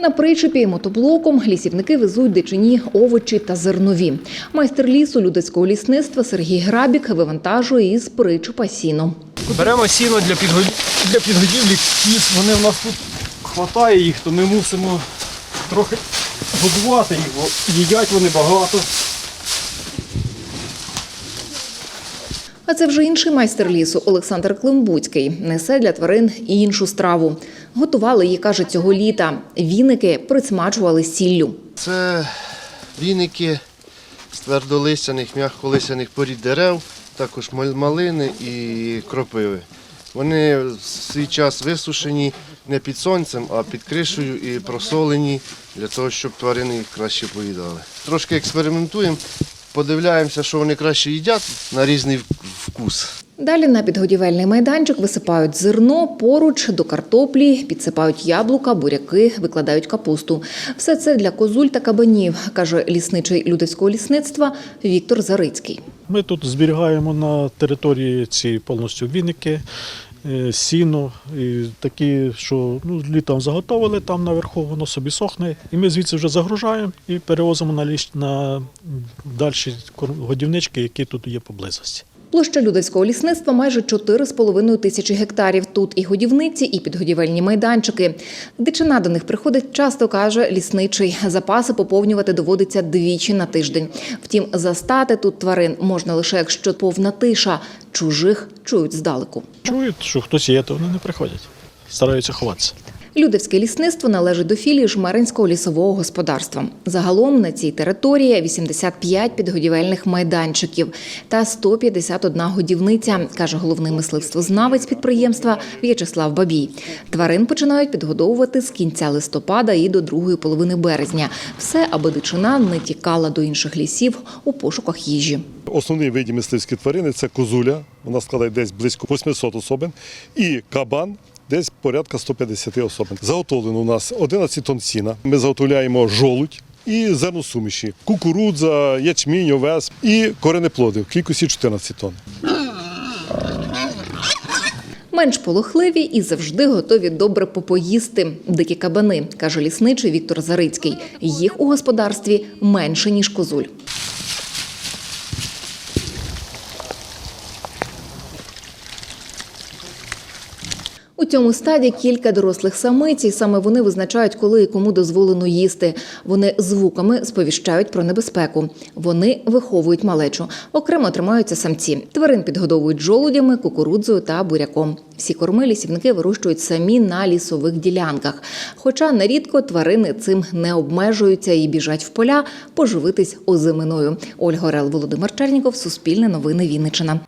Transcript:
На причепі мотоблоком лісівники везуть дичині овочі та зернові. Майстер лісу людського лісництва Сергій Грабік вивантажує із причепа сіно. Беремо сіно для, для підгодівлі кіз. Вони в нас тут хватає їх, то ми мусимо трохи годувати їх, їдять вони багато. А це вже інший майстер лісу Олександр Климбуцький несе для тварин іншу страву. Готували її, каже, цього літа. Віники присмачували сіллю. Це віники з твердолистяних, м'яколистяних порід дерев, також мал- малини і кропиви. Вони в свій час висушені не під сонцем, а під кришею і просолені для того, щоб тварини їх краще поїдали. Трошки експериментуємо, подивляємося, що вони краще їдять на різний вкус. Далі на підгодівельний майданчик висипають зерно, поруч до картоплі, підсипають яблука, буряки, викладають капусту. Все це для козуль та кабанів, каже лісничий людського лісництва Віктор Зарицький. Ми тут зберігаємо на території ці повністю віники, е, сіно, і такі, що ну, літом заготовили там наверху, воно собі сохне. І ми звідси вже загружаємо і перевозимо на, ліс, на дальші годівнички, які тут є поблизості. Площа людського лісництва майже 4,5 тисячі гектарів. Тут і годівниці, і підгодівельні майданчики. Дичина до них приходить часто, каже лісничий. Запаси поповнювати доводиться двічі на тиждень. Втім, застати тут тварин можна лише якщо повна тиша. Чужих чують здалеку. Чують, що хтось є, то вони не приходять. Стараються ховатися. Людівське лісництво належить до філії Жмеринського лісового господарства. Загалом на цій території 85 підгодівельних майданчиків та 151 годівниця, каже головний мисливствознавець підприємства В'ячеслав Бабій. Тварин починають підгодовувати з кінця листопада і до другої половини березня. Все, аби дичина не тікала до інших лісів у пошуках їжі. Основні види мисливські тварини це козуля, вона складає десь близько 800 особин, і кабан. Десь порядка 150 особин. Заготовлено у нас 11 тонн сіна. Ми заготовляємо жолудь і зерносуміші, кукурудза, ячмінь, овес і коренеплоди в кількості 14 тонн. Менш полохливі і завжди готові добре попоїсти. Дикі кабани, каже лісничий Віктор Зарицький. Їх у господарстві менше ніж козуль. У цьому стаді кілька дорослих самиць, і саме вони визначають, коли і кому дозволено їсти. Вони звуками сповіщають про небезпеку. Вони виховують малечу. Окремо тримаються самці. Тварин підгодовують жолудями, кукурудзою та буряком. Всі корми лісівники вирощують самі на лісових ділянках. Хоча нерідко тварини цим не обмежуються і біжать в поля поживитись озиминою. Ольга Орел, Володимир Черніков, Суспільне новини Вінниччина.